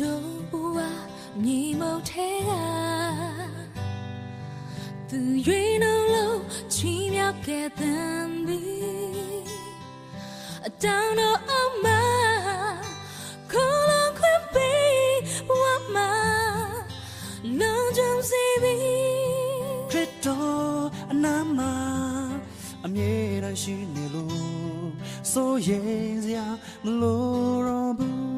တို့ဘဝမြေမုတ်ထဲကသူရွေးနှလုံးချီးမြှောက်ခဲ့သံပြီအတောင်တော့အမခေါ်လာခွင့်ပေးဘဝမှာလုံခြုံစေပြီခရစ်တော်အနာမှာအမြဲတမ်းရှိနေလို့ဆိုရင်စရာမလိုတော့ဘူး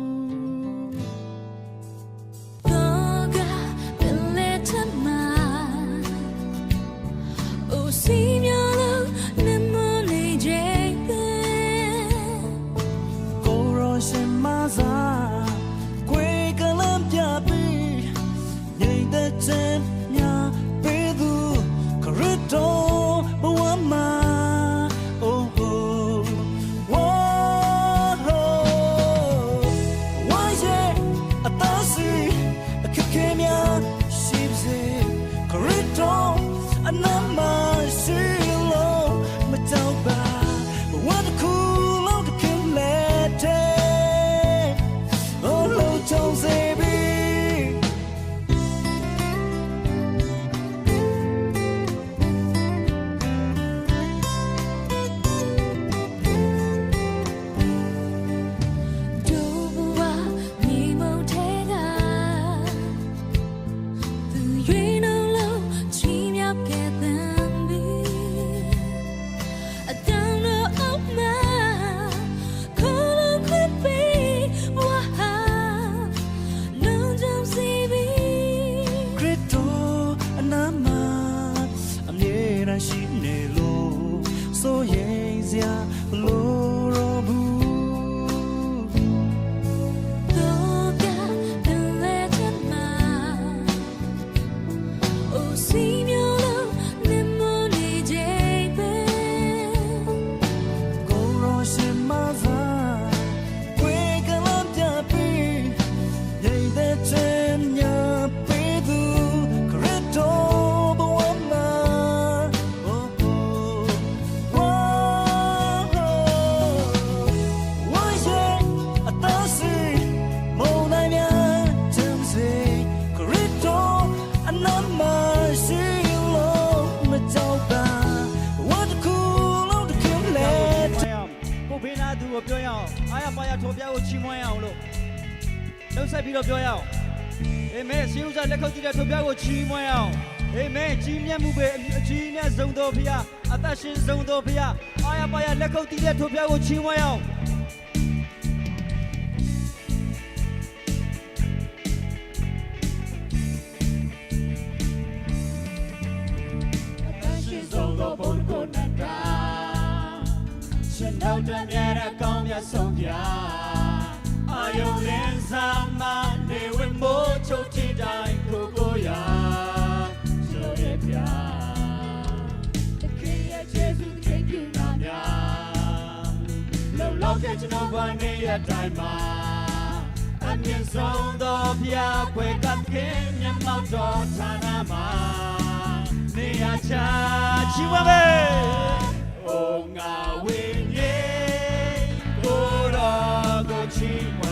ချီးမွမ်းအောင်အာမင်ကြီးမြတ်မှုပဲအကြီးနဲ့ဆုံးတော်ဖရာအသက်ရှင်ဆုံးတော်ဖရာအာရပါရလက်ကုပ်တီးတဲ့ထိုဖရာကိုချီးမွမ်းအောင်နောက်တမြရကောင်းမြတ်ဆုံးပြအာယုန်လင်းစားမနေဝင်မို့ချုံ ဖြစ်ကျွန်တော်ဘဝနေ့ရက်တိုင်းမှာအမြင့်ဆုံးသောဘုရားခွဲကပ်ခင်မျက်မှောက်တော်ဌာနမှာနေရာချချီးမွမ်းပဲအိုငါဝိညာဉ်ကိုတော်ကိုချီးမွမ်း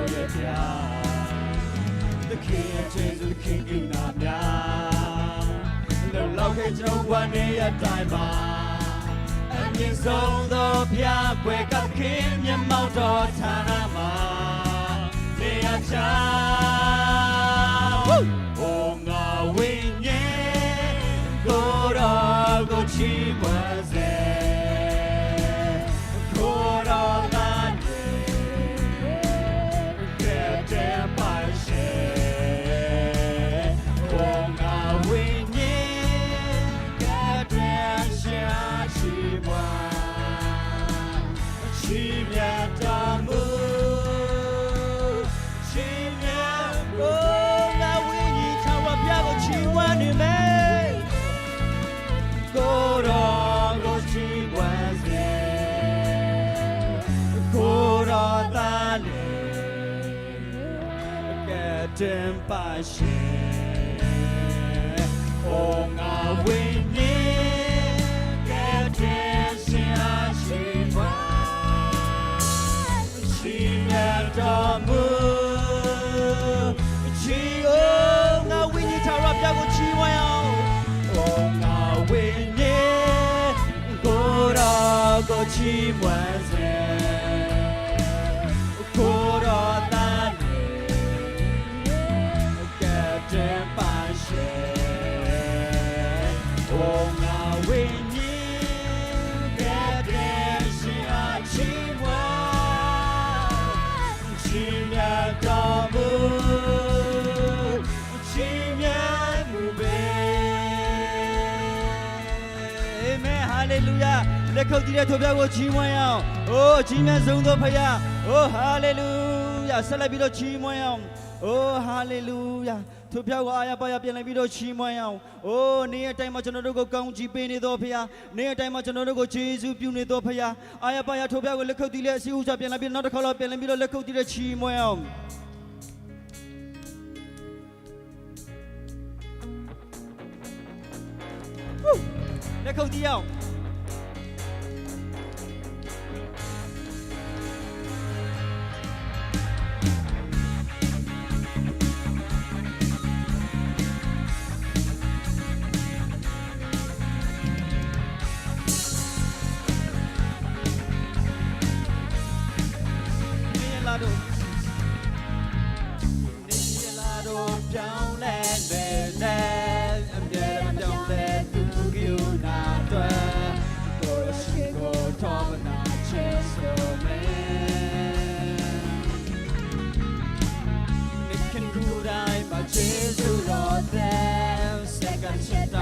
တော်ရဲ့ပြာသခင်ရဲ့ကျေးဇူးခင်ကြီးနာများလောလောကကျွန်တော်ဝမ်းနေရတိုင်းမှာအမြင့်ဆုံးသောဖျားွယ်ကခင်မျက်မှောက်တော်ဌာနမှာနေရချာဘုံငါဝိညာဉ်ကိုယ်တော်ကိုချီးမွမ်းစေ ပါရှင်အိုငါဝိညာဉ်ကဲ့တင်ရှင်အားချီးမွမ်းချီးမြတ်တော်မူချီးโอ้ငါဝိညာဉ်ထာဝရဘုရားကိုချီးမွမ်းအောင် Oh, my winning, go to go chi mwanze, go လက်ခုပ်တီးတဲ့ထိုပြကိုချီးမွမ်းရအောင်အိုးချီးမြတ်ဆုံးသောဖခင်အိုးဟာလေလုယာဆက်လက်ပြီးတော့ချီးမွမ်းရအောင်အိုးဟာလေလုယာထိုပြကိုအာရပါရပြန်လည်ပြီးတော့ချီးမွမ်းရအောင်အိုးနေ့ရက်တိုင်းမှာကျွန်တော်တို့ကိုကောင်းချီးပေးနေသောဖခင်နေ့ရက်တိုင်းမှာကျွန်တော်တို့ကိုယေရှုပြုနေသောဖခင်အာရပါရထိုပြကိုလက်ခုပ်တီးလက်အစည်းဥစွာပြန်လည်ပြီးနောက်တစ်ခါတော့ပြန်လည်ပြီးတော့လက်ခုပ်တီးတဲ့ချီးမွမ်းရအောင်လက်ခုပ်တီးရအောင် စက္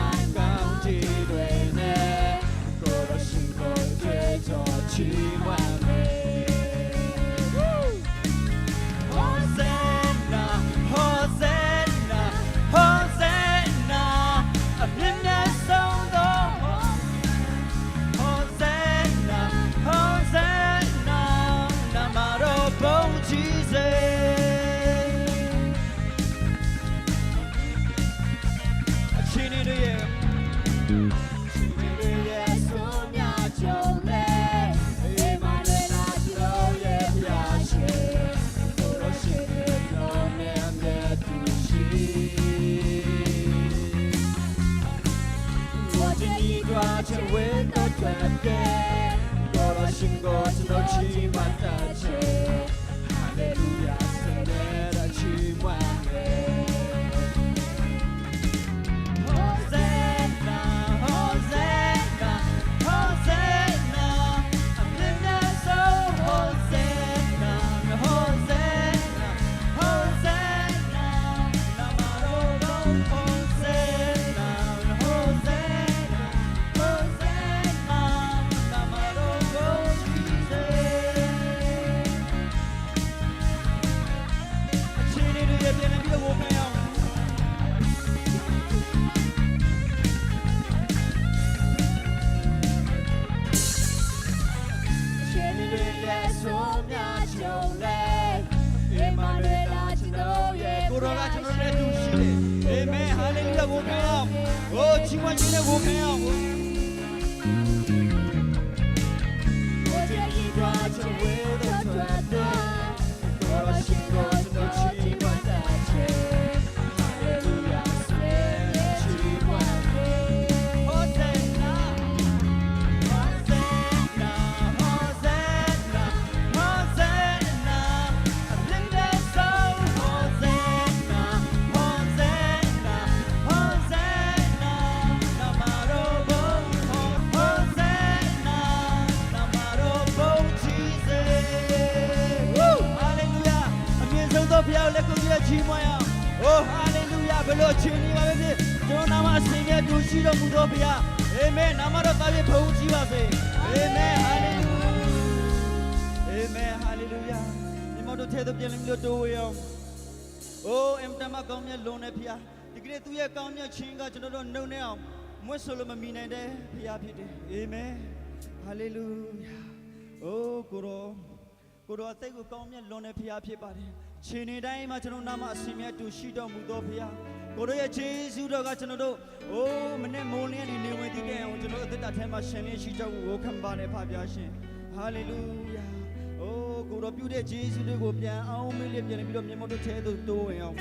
我这一朵情薇的断，多心。 ဘယ်လိုချီးနေပါပဲဖြစ်ကျွန်တော်နာမအစဉ်မြဲတူရှိတော်မူသောဘုရားအာမင်နာမတော်သားပြဘုန်းကြီးပါစေအာမင်ဟာလေလုအာမင်ဟာလေလုယာဒီမောတို့ထဲသို့ပြန်လည်ပြီးတော့တိုးဝေအောင်အိုးအင်တမကောင်းမြတ်လွန်တဲ့ဘုရားဒီကနေ့သူရဲ့ကောင်းမြတ်ခြင်းကကျွန်တော်တို့နှုတ်နေအောင်မွတ်ဆိုလို့မမီနိုင်တဲ့ဘုရားဖြစ်တယ်အာမင်ဟာလေလုယာအိုးကိုရောကိုတော်စိတ်ကိုကောင်းမြတ်လွန်တဲ့ဖရားဖြစ်ပါတယ်။ ခြေနေတိုင်းမှာကျွန်တော်နာမအစဉ်မြတ်တူရှိတော်မူသောဖရားကိုတော်ရဲ့ခြေဆုတော်ကကျွန်တော်တို့အိုးမနဲ့မိုးလင်းနေနေဝင်တည်တဲ့အောင်ကျွန်တော်တို့အသက်တာထဲမှာရှင်လင်းရှိကြဖို့ဝခံပါတယ်ဖဖရားရှင်။ဟာလေလုယာ။အိုးကိုတော်ပြုတဲ့ခြေဆုတွေကိုပြန်အောင်မေးလျက်ပြန်ပြီးတော့မြေမောတို့ထဲသို့တိုးဝင်အောင်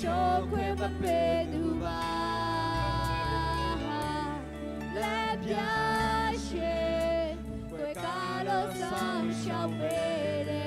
ချစ်ချိုးခွင့်မပေးသူပါလက်ပြရှိခွေကားလို့ဆောင်ရှောက်ပေးတ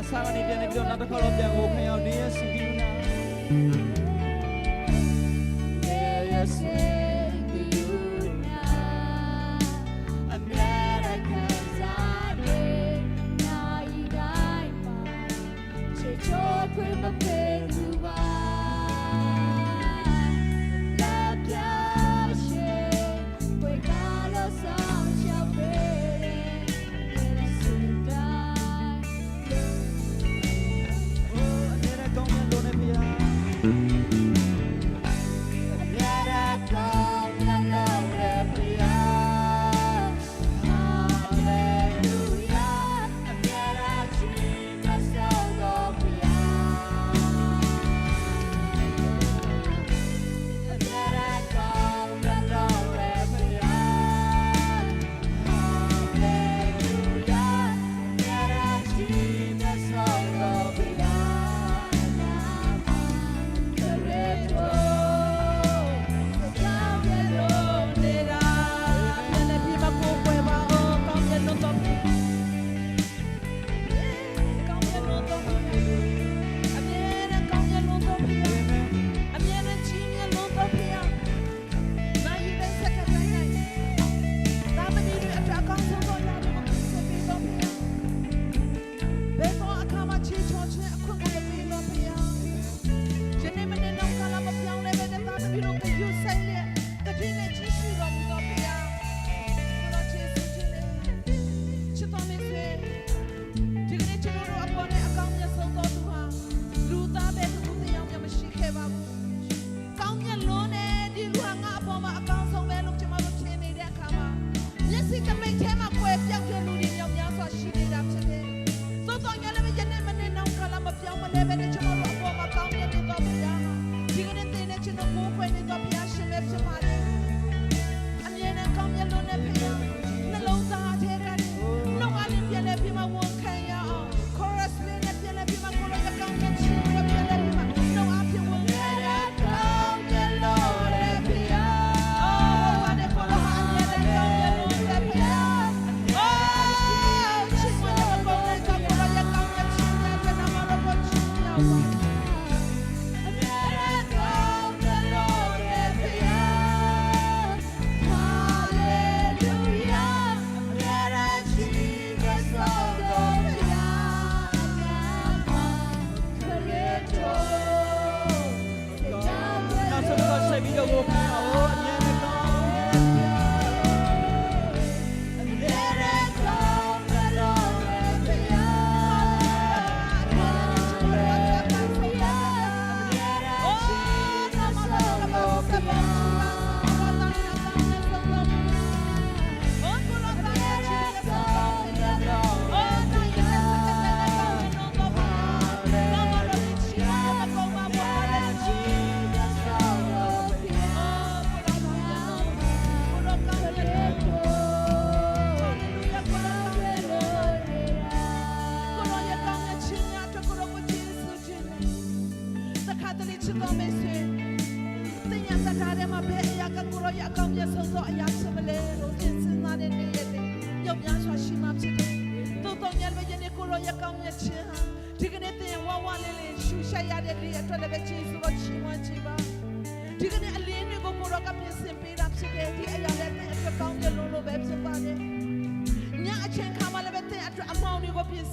အစားကနေပြန်နေပြီးတော့နောက်တစ်ခါတော့ပြန်ကိုခံရအောင်နေရစီကီလူနာ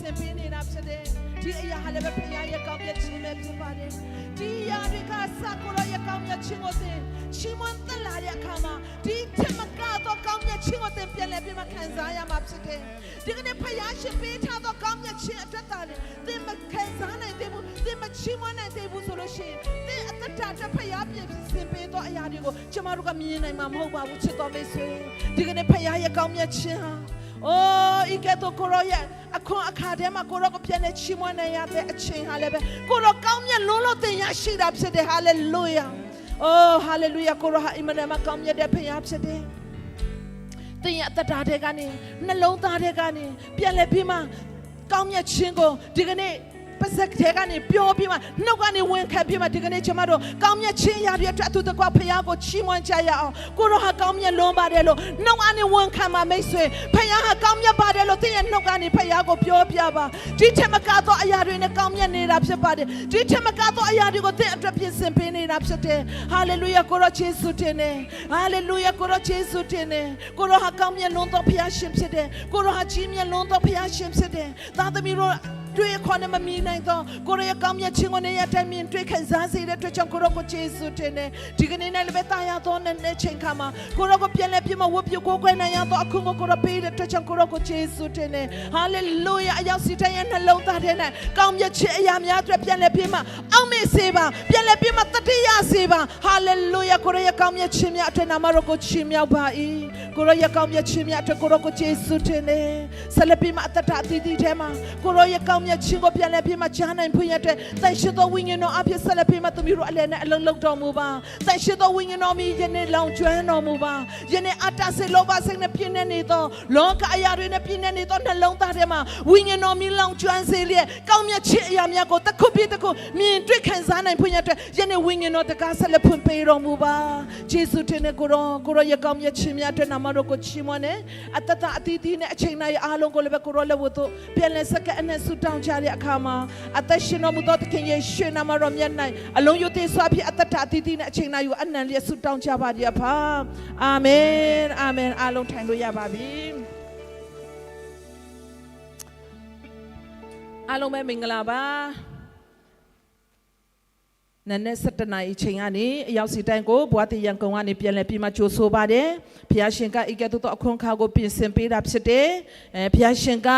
င်တွေကိုပြင်ဆင်ပေးနေတာဖြစ်တယ်ဒီအရာဟာလည်းပဲဖခင်ရဲ့ကောင်းမြတ်ခြင်းပဲဖြစ်ပါတယ်ဒီအရာတွေကစကိုရရဲ့ကောင်းမြတ်ခြင်းကိုသင်ချီးမွမ်းသက်လာတဲ့အခါမှာဒီထက်မကတော့ကောင်းမြတ်ခြင်းကိုသင်ပြန်လဲပြီးမှခံစားရမှာဖြစ်တယ်ဒီကနေ့ဖခင်ရှင်ပေးထားသောကောင်းမြတ်ခြင်းအတွက်သာလေသင်မခံစားနိုင်သေးဘူးသင်မချီးမွမ်းနိုင်သေးဘူးဆိုလို့ရှိရင်သင်အသက်တာအတွက်ဖခင်ပြင်ဆင်ပေးသောအရာတွေကိုကျမတို့ကမြင်နိုင်မှာမဟုတ်ပါဘူးချစ်တော်မိတ်ဆွေဒီကနေ့ဖခင်ရဲ့ကောင်းမြတ်ခြင်းဟာ။အိုးဤကဲ့သို့ကိုရောရဲ့ အခွန်အခါထဲမှာကိုရောကိုပြန်လဲချီးမွမ်းနိုင်ရတဲ့အချိန်ဟာလည်းပဲကိုရောကောင်းမြတ်လွန်းလို့သင်ရရှိတာဖြစ်တယ်ဟာလေလုယာ။အိုးဟာလေလုယာကိုရောဟာအင်မတန်မှကောင်းမြတ်တဲ့ဖခင်ဖြစ်တယ်။သင်ရဲ့အသက်တာတွေကနေနှလုံးသားတွေကနေပြန်လဲပြီးမှကောင်းမြတ်ခြင်းကိုဒီကနေ့ ပါစက်ထဲကနေပြောပြီးမှနှုတ်ကနေဝင်ခံပြီးမှဒီကနေ့ကျွန်မတို့ကောင်းမြတ်ခြင်းရာတွေအတွက်အတူတကွဖခင်ကိုချီးမွမ်းကြရအောင်ကိုရောဟာကောင်းမြတ်လွန်းပါတယ်လို့နှုတ်ကနေဝင်ခံမှာမိတ်ဆွေဖခင်ဟာကောင်းမြတ်ပါတယ်လို့သင်ရဲ့နှုတ်ကနေဖခင်ကိုပြောပြပါဒီထက်မကတော့အရာတွေနဲ့ကောင်းမြတ်နေတာဖြစ်ပါတယ်ဒီထက်မကတော့အရာတွေကိုသင်အတွက်ပြင်ဆင်ပေးနေတာဖြစ်တယ်ဟာလေလုယာကိုရောယေရှုတင်တယ်ဟာလေလုယာကိုရောယေရှုတင်တယ်ကိုရောဟာကောင်းမြတ်လွန်းသောဖခင်ရှင်ဖြစ်တယ်ကိုရောဟာကြီးမြတ်လွန်းသောဖခင်ရှင်ဖြစ်တယ်သားသမီးတို့ တွေ့ခွန်နဲ့မမြင်နိုင်တော့ကိုရရဲ့ကောင်းမြတ်ခြင်းကိုနေရတိုင်းမြင်တွေ့ခံစားစေတဲ့အတွက်ကြောင့်ကိုရောကိုကျေးဇူးတင်တယ်ဒီကနေ့နဲ့လည်းပဲတာယာတော်နဲ့နဲ့ချိန်ခါမှာကိုရောကိုပြန်လဲပြမဝတ်ပြုကိုယ်ခွဲနိုင်ရတော့အခုကိုကိုရောပေးတဲ့အတွက်ကြောင့်ကိုရောကိုကျေးဇူးတင်တယ်ဟာလေလုယာအရောက်စီတိုင်းရဲ့နှလုံးသားထဲနဲ့ကောင်းမြတ်ခြင်းအရာများအတွက်ပြန်လဲပြမအောင်မေ့စေပါပြန်လဲပြမတတိယစေပါဟာလေလုယာကိုရရဲ့ကောင်းမြတ်ခြင်းများအတွက်နာမတော်ကိုချီးမြှောက်ပါ၏ကိုရရဲ့ကောင်းမြတ်ခြင်းများအတွက်ကိုရောကိုကျေးဇူးတင်တယ်ဆက်လက်ပြမအတ္တအတီးတီးထဲမှာကိုရောရဲ့ကောင်းမြတ်ခြင်းကိုပြန်လဲပြမကြားနိုင်ဖွင့်ရတဲ့တန်ရှိသောဝိညာဉ်တော်အဖြစ်ဆက်လက်ပြမသူမျိုးတို့အလယ်နဲ့အလုံးလုံးတော်မူပါတန်ရှိသောဝိညာဉ်တော်မြည်ယနေ့လောင်ကျွမ်းတော်မူပါယနေ့အတ္တစေလောဘစိတ်နဲ့ပြည့်နေနေသောလောကအရာတွေနဲ့ပြည့်နေနေသောနှလုံးသားထဲမှာဝိညာဉ်တော်မြည်လောင်ကျွမ်းစေလျက်ကောင်းမြတ်ခြင်းအရာများကိုတစ်ခုပြီးတစ်ခုမြင်တွေ့ခံစားနိုင်ဖွင့်ရတဲ့ယနေ့ဝိညာဉ်တော်တကားဆက်လက်ဖွင့်ပေးတော်မူပါယေရှုတင်တဲ့ကိုရောကိုရောရဲ့ကောင်းမြတ်ခြင်းများအတွက်နာမတော်ကိုချီးမွမ်းနေအတ္တအတီးတီးနဲ့အချိန်တိုင်းအားလုံးကိုလည်းပဲကိုရောလက်ဝတ်တို့ပြန်လဲစက္ကန့်အနဲ့ဆူတောင်းကြတဲ့အခါမှာအသက်ရှင်တော်မူသောသခင်ယေရှုနာမတော်မြတ်၌အလုံးယုတ်သေးစွာဖြင့်အတ္တအတီးတီးနဲ့အချိန်တိုင်းကိုအနံလျက်ဆူတောင်းကြပါကြပါအာမင်အာမင်အားလုံးထိုင်လို့ရပါပြီအားလုံးပဲမင်္ဂလာပါ နန်းနဲ့7နာရီအချိန်ကနေအရောက်စီတိုင်းကိုဘွားတီရန်ကုန်ကနေပြန်လည်ပြီးမှကြိုဆိုပါတယ်။ဖျားရှင်ကဧကတုတအခွန်ခါကိုပြင်ဆင်ပေးတာဖြစ်တယ်။အဲဖျားရှင်က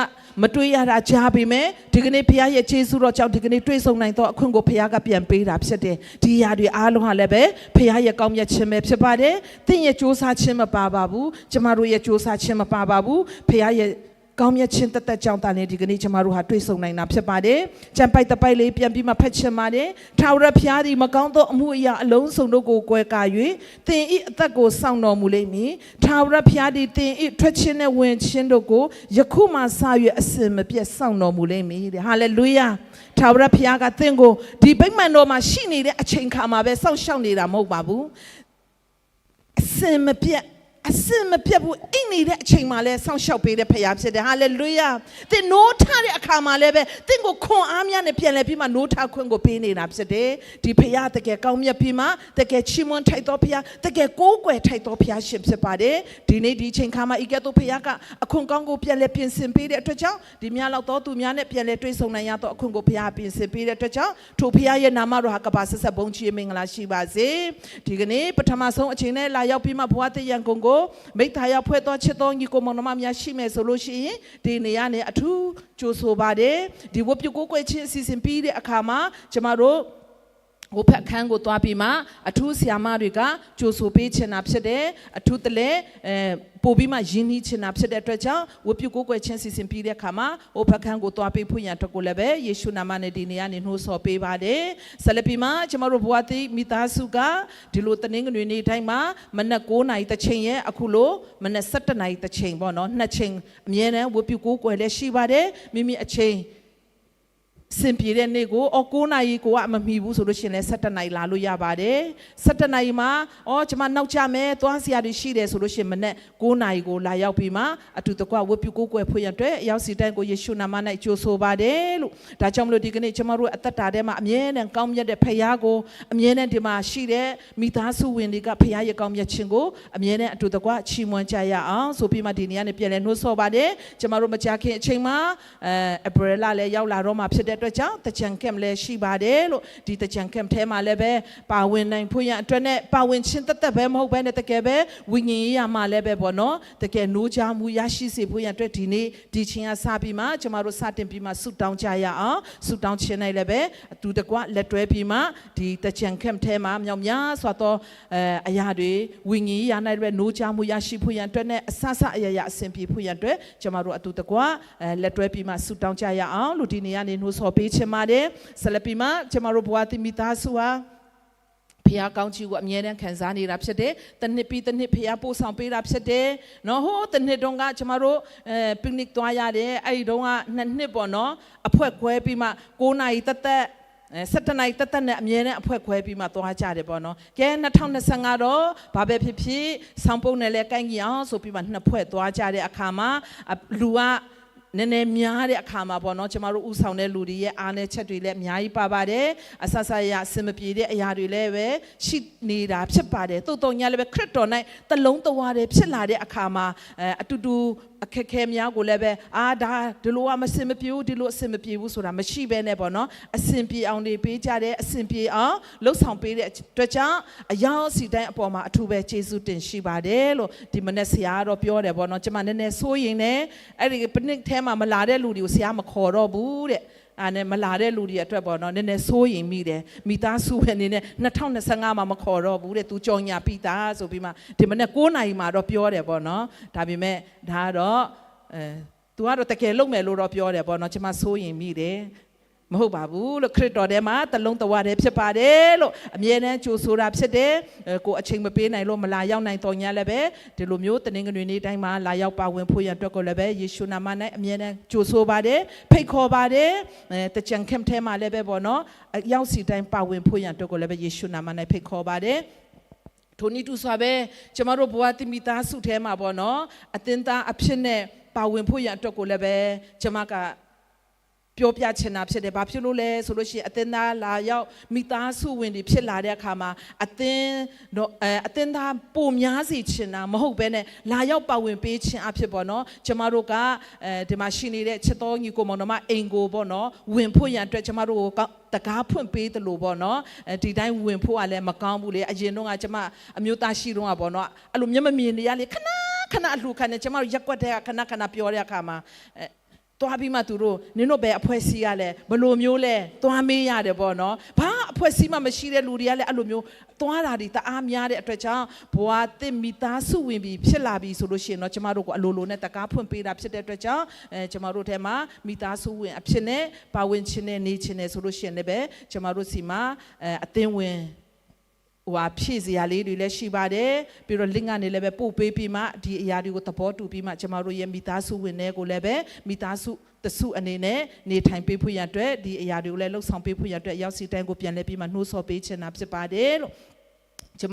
မတွေ့ရတာကြားပေမဲ့ဒီကနေ့ဖျားရဲ့ခြေဆုတော်ကြောင့်ဒီကနေ့တွေ့ဆုံနိုင်တော့အခွင့်ကိုဖျားကပြန်ပေးတာဖြစ်တယ်။ဒီຢာတွေအားလုံးဟာလည်းပဲဖျားရဲ့ကောင်းမြတ်ခြင်းပဲဖြစ်ပါတယ်။တင့်ရဲ့စ조사ခြင်းမပါပါဘူး။ကျမတို့ရဲ့စ조사ခြင်းမပါပါဘူး။ဖျားရဲ့ ကောင်းမြတ်ခြင်းတက်တက်ကြောင့်တာနေဒီကနေ့ကျမတို့ဟာတွေ့ဆုံနိုင်တာဖြစ်ပါတယ်။ကြံပိုက်တပိုက်လေးပြန်ပြီးမှဖတ်ချင်ပါတယ်။ထာဝရဘုရားသည်မကောင်းသောအမှုအရာအလုံးစုံတို့ကိုကွဲကား၍သင်ဤအသက်ကိုစောင့်တော်မူလိမ့်မည်။ထာဝရဘုရားသည်သင်ဤထွက်ခြင်းနဲ့ဝင်ခြင်းတို့ကိုယခုမှစ၍အစင်မပြတ်စောင့်တော်မူလိမ့်မည်တဲ့။ဟာလေလုယာ။ထာဝရဘုရားကသင်ကိုဒီဗိမာန်တော်မှာရှိနေတဲ့အချိန်ခါမှာပဲစောင့်ရှောက်နေတာမဟုတ်ပါဘူး။အစင်မပြတ် အစင်မပြတ်ဘူးအိတ်နေတဲ့အချိန်မှာလဲစောင့်ရှောက်ပေးတဲ့ဖခင်ဖြစ်တယ်ဟာလေလုယာသင်နိုးထတဲ့အခါမှာလည်းပဲသင်ကိုခွန်အားများနဲ့ပြန်လဲပြီးမှနိုးထခွင့်ကိုပေးနေတာဖြစ်တယ်ဒီဖခင်တကယ်ကောင်းမြတ်ပြီးမှတကယ်ချီးမွမ်းထိုက်တော်ဖခင်တကယ်ကိုးကွယ်ထိုက်တော်ဖခင်ရှင်ဖြစ်ပါတယ်ဒီနေ့ဒီချိန်ခါမှာဤကဲ့သို့ဖခင်ကအခွန်ကောင်းကိုပြန်လဲပြင်ဆင်ပေးတဲ့အတွက်ကြောင့်ဒီများလောက်တော်သူများနဲ့ပြန်လဲတွေ့ဆုံနိုင်ရတော့အခွင့်ကိုဖခင်ပြင်ဆင်ပေးတဲ့အတွက်ကြောင့်ထိုဖခင်ရဲ့နာမတော်ဟာကပါဆက်ဆက်ဘုန်းကြီးမင်္ဂလာရှိပါစေဒီကနေ့ပထမဆုံးအချိန်နဲ့လာရောက်ပြီးမှဘဝတည်ရန်ကုန်ကိုမိတ္တာရဖွဲ့တော်ချစ်တော်ညီကိုမောင်နှမများရှိမယ်ဆိုလို့ရှိရင်ဒီနေရာနဲ့အထူးကြိုဆိုပါတယ်ဒီဝတ်ပြုကိုးကွယ်ခြင်းအစီအစဉ်ပြီးတဲ့အခါမှာကျမတို့ ဟိုဖက်ခန်းကိုသွားပြီးမှအထူးဆီယာမတွေကကြိုဆိုပေးချင်တာဖြစ်တယ်အထူးတလဲအဲပို့ပြီးမှယင်းနှီးချင်တာဖြစ်တဲ့အတွက်ကြောင့်ဝတ်ပြုကိုးကွယ်ခြင်းစီစဉ်ပြီးတဲ့အခါမှာဟိုဖက်ခန်းကိုသွားပေးဖို့ရန်အတွက်ကိုလည်းပဲယေရှုနာမနဲ့ဒီနေရာနေနှိုးဆော်ပေးပါတယ်ဆက်လက်ပြီးမှကျမတို့ဘဝတိမိသားစုကဒီလိုတနင်္ဂနွေနေ့တိုင်းမှာမနက်9:00နာရီတစ်ချိန်ရဲ့အခုလိုမနက်7:00နာရီတစ်ချိန်ပေါ့နော်နှစ်ချိန်အမြဲတမ်းဝတ်ပြုကိုးကွယ်လည်းရှိပါတယ်မိမိအချိန် စင်ပြေတဲ့နေ့ကိုအော်9နာရီကိုကမမီဘူးဆိုလို့ရှရင်လဲ17နာရီလာလို့ရပါတယ်17နာရီမှာအော်ကျွန်မနောက်ကျမယ်သွားစရာတွေရှိတယ်ဆိုလို့ရှရင်မနေ့9နာရီကိုလာရောက်ပြီးမှအတူတကွဝတ်ပြုကိုးကွယ်ဖွင့်ရတဲ့ရောက်စီတိုင်းကိုယေရှုနာမ၌ကြိုဆိုပါတယ်လို့ဒါကြောင့်မလို့ဒီကနေ့ကျွန်တော်တို့အသက်တာထဲမှာအမြဲတမ်းကောင်းမြတ်တဲ့ဖခင်ကိုအမြဲတမ်းဒီမှာရှိတဲ့မိသားစုဝင်တွေကဖခင်ရဲ့ကောင်းမြတ်ခြင်းကိုအမြဲတမ်းအတူတကွချီးမွမ်းကြရအောင်ဆိုပြီးမှဒီနေ့ကနေပြန်လဲနှိုးဆော်ပါတယ်ကျွန်တော်တို့မကြခင်အချိန်မှာအဲအပရလလည်းရောက်လာတော့မှဖြစ်တဲ့အတွက်ကြောင့်တကြံကမ်လည်းရှိပါတယ်လို့ဒီတကြံကမ်ထဲမှာလည်းပဲပါဝင်နိုင်ဖို့ရန်အတွက်နဲ့ပါဝင်ခြင်းတက်တက်ပဲမဟုတ်ဘဲနဲ့တကယ်ပဲဝိညာဉ်ရေးရမှာလည်းပဲပေါ့နော်တကယ်နိုးချမှုရရှိစေဖို့ရန်အတွက်ဒီနေ့ဒီချင်းကစပြီးမှကျွန်တော်တို့စတင်ပြီးမှဆုတောင်းကြရအောင်ဆုတောင်းခြင်းနဲ့လည်းပဲအတူတကွလက်တွဲပြီးမှဒီတကြံကမ်ထဲမှာမြောက်များစွာသောအဲအရာတွေဝိညာဉ်ရေးရနိုင်လည်းပဲနိုးချမှုရရှိဖို့ရန်အတွက်နဲ့အဆဆအရာရာအစဉ်ပြေဖို့ရန်အတွက်ကျွန်တော်တို့အတူတကွအဲလက်တွဲပြီးမှဆုတောင်းကြရအောင်လို့ဒီနေ့ကနေနှိုးဆော်ပေးချင်ပါတယ်ဆက်လက်ပြီးမှကျွန်တော်တို့ဘဝတိမိသားစုဟာဖះကောင်းချီကိုအမြဲတမ်းခံစားနေတာဖြစ်တယ်။တစ်နှစ်ပြီးတစ်နှစ်ဖះပို့ဆောင်ပေးတာဖြစ်တယ်။နော်ဟိုတစ်နှစ်တုန်းကကျမတို့အဲပီကနစ်သွားရတယ်။အဲ့ဒီတုန်းကနှစ်နှစ်ပေါ့နော်။အဖွဲခွဲပြီးမှ9နာရီတက်တက်အဲ7နိုင်တက်တက်နဲ့အမြဲတမ်းအဖွဲခွဲပြီးမှသွားကြတယ်ပေါ့နော်။ကဲ2025တော့ဘာပဲဖြစ်ဖြစ်ဆောင်းပုံနဲ့လဲကိုင်းကြီးအောင်ဆိုပြီးမှနှစ်ဖွဲ့သွားကြတဲ့အခါမှာအလူက နည်းနည်းများတဲ့အခါမှာပေါ့နော်ကျမတို့ဥဆောင်တဲ့လူတွေရဲ့အားနဲ့ချက်တွေလည်းအများကြီးပါပါတယ်အဆဆရအစင်မပြေတဲ့အရာတွေလည်းပဲရှိနေတာဖြစ်ပါတယ်တိုးတုံညာလည်းပဲခရစ်တော်၌တလုံးတဝါတယ်ဖြစ်လာတဲ့အခါမှာအဲအတူတူ အခက်ခဲများကိုလည်းပဲအာဒါဒီလိုကမစင်မပြေဘူးဒီလိုအစင်မပြေဘူးဆိုတာမရှိဘဲနဲ့ပေါ့နော်အစင်ပြေအောင်နေပေးကြတယ်အစင်ပြေအောင်လှုပ်ဆောင်ပေးတဲ့အတွက်ကြောင့်အယောင်စီတိုင်းအပေါ်မှာအထူးပဲကျေးဇူးတင်ရှိပါတယ်လို့ဒီမနေ့ဆရာကတော့ပြောတယ်ပေါ့နော်ကျမနည်းနည်းစိုးရင်လည်းအဲ့ဒီပနစ်ထဲမှာမလာတဲ့လူတွေကိုဆရာမခေါ်တော့ဘူးတဲ့ အဲ့နဲ့မလာတဲ့လူတွေအတွက်ပေါ့နော်နည်းနည်းစိုးရင်မိတယ်မိသားစုပဲအနေနဲ့2025မှာမခေါ်တော့ဘူးတဲ့သူကြော်ညာပြီးသားဆိုပြီးမှဒီမနေ့9နာရီမှာတော့ပြောတယ်ပေါ့နော်ဒါပေမဲ့ဒါကတော့အဲသူကတော့တကယ်လုံးမယ်လို့တော့ပြောတယ်ပေါ့နော်ကျမစိုးရင်မိတယ် မဟုတ်ပါဘူးလို့ခရစ်တော်ထဲမှာတလုံးတဝတည်းဖြစ်ပါတယ်လို့အမြဲတမ်းကြိုဆိုတာဖြစ်တယ်အဲကိုအချိန်မပေးနိုင်လို့မလာရောက်နိုင်တော့ညာလည်းပဲဒီလိုမျိုးတနင်္ဂနွေနေ့တိုင်းမှာလာရောက်ပါဝင်ဖို့ရန်အတွက်ကိုလည်းပဲယေရှုနာမ၌အမြဲတမ်းကြိုဆိုပါတယ်ဖိတ်ခေါ်ပါတယ်အဲတကြံခမ်ထဲမှာလည်းပဲပေါ့နော်အရောက်စီတိုင်းပါဝင်ဖို့ရန်အတွက်ကိုလည်းပဲယေရှုနာမ၌ဖိတ်ခေါ်ပါတယ်ထိုနည်းတူစွာပဲကျမတို့ဘဝတိမိသားစုထဲမှာပေါ့နော်အတင်းသားအဖြစ်နဲ့ပါဝင်ဖို့ရန်အတွက်ကိုလည်းပဲကျမက ပြောပြချင်တာဖြစ်တယ်။ဘာဖြစ်လို့လဲဆိုလို့ရှိရင်အသင်းသားလာရောက်မိသားစုဝင်တွေဖြစ်လာတဲ့အခါမှာအသင်းတော့အဲအသင်းသားပုံများစီချင်တာမဟုတ်ဘဲနဲ့လာရောက်ပါဝင်ပေးခြင်းအဖြစ်ပေါ့နော်။ကျမတို့ကအဲဒီမှာရှိနေတဲ့ချက်တော်ညီကိုမောင်နှမအိမ်ကိုပေါ့နော်ဝင်ဖို့ရန်အတွက်ကျမတို့ကိုကောင်းတကားဖွင့်ပေးတယ်လို့ပေါ့နော်အဲဒီတိုင်းဝင်ဖို့ကလည်းမကောင်းဘူးလေအရင်တော့ကကျမအမျိုးသားရှိတော့ကပေါ့နော်အဲ့လိုမျက်မမြင်နေရလေခဏခဏအလှခံနေကျမတို့ရက်ွက်တဲ့ကခဏခဏပြောတဲ့အခါမှာအဲ သွားပြီးမှသူတို့နင်တို့ပဲအဖွဲ့အစည်းရလဲဘယ်လိုမျိုးလဲသွားမေးရတယ်ပေါ့နော်ဘာအဖွဲ့အစည်းမှမရှိတဲ့လူတွေကလည်းအဲ့လိုမျိုးသွားတာဒီတအားများတဲ့အတွက်ကြောင့်ဘဝတစ်မိသားစုဝင်ပြီးဖြစ်လာပြီဆိုလို့ရှိရင်တော့ကျမတို့ကအလိုလိုနဲ့တကားဖွင့်ပေးတာဖြစ်တဲ့အတွက်ကြောင့်အဲကျမတို့ထဲမှာမိသားစုဝင်အဖြစ်နဲ့ပါဝင်ခြင်းနဲ့နေခြင်းနဲ့ဆိုလို့ရှိရင်လည်းပဲကျမတို့စီမှာအဲအသင်းဝင် ဟိုဟာဖြည့်စရာလေးတွေလည်းရှိပါတယ်ပြီးတော့ link ကနေလည်းပဲပို့ပေးပြီးမှဒီအရာတွေကိုသဘောတူပြီးမှကျမတို့ရဲ့မိသားစုဝင်တွေကိုလည်းပဲမိသားစုတစုအနေနဲ့နေထိုင်ပေးဖို့ရန်အတွက်ဒီအရာတွေကိုလည်းလှုပ်ဆောင်ပေးဖို့ရန်အတွက်ရောက်စီတန်းကိုပြန်လဲပြီးမှနှိုးဆော်ပေးချင်တာဖြစ်ပါတယ်လို့